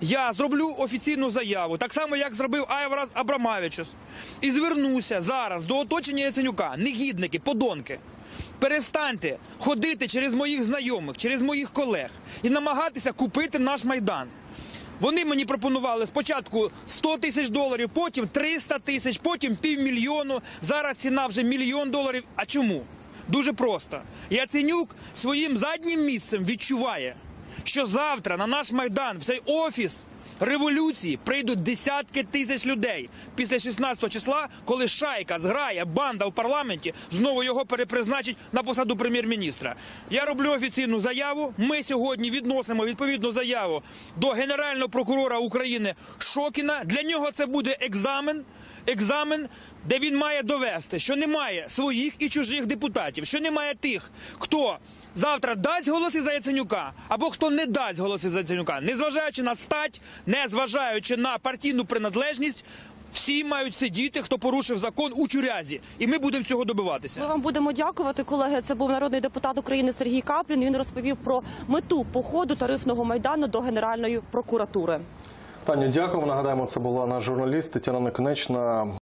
Я зроблю офіційну заяву, так само як зробив Айварас Абрамавичус, і звернуся зараз до оточення Яценюка, негідники, подонки. Перестаньте ходити через моїх знайомих, через моїх колег і намагатися купити наш майдан. Вони мені пропонували спочатку 100 тисяч доларів, потім 300 тисяч, потім півмільйону. Зараз ціна вже мільйон доларів. А чому? Дуже просто. Яценюк своїм заднім місцем відчуває, що завтра на наш майдан, в цей офіс революції прийдуть десятки тисяч людей після 16 числа, коли шайка, зграє, банда в парламенті знову його перепризначить на посаду прем'єр-міністра. Я роблю офіційну заяву. Ми сьогодні відносимо відповідну заяву до генерального прокурора України Шокіна. Для нього це буде екзамен. Екзамен, де він має довести, що немає своїх і чужих депутатів, що немає тих, хто завтра дасть голоси за Яценюка, або хто не дасть голоси за Яценюка, незважаючи на стать, незважаючи на партійну приналежність, всі мають сидіти, хто порушив закон у тюрязі, і ми будемо цього добиватися. Ми вам будемо дякувати, колеги. Це був народний депутат України Сергій Каплін. Він розповів про мету походу тарифного майдану до Генеральної прокуратури. Пані, дякуємо. Нагадаємо, це була наш журналіст Тетяна Неконечна.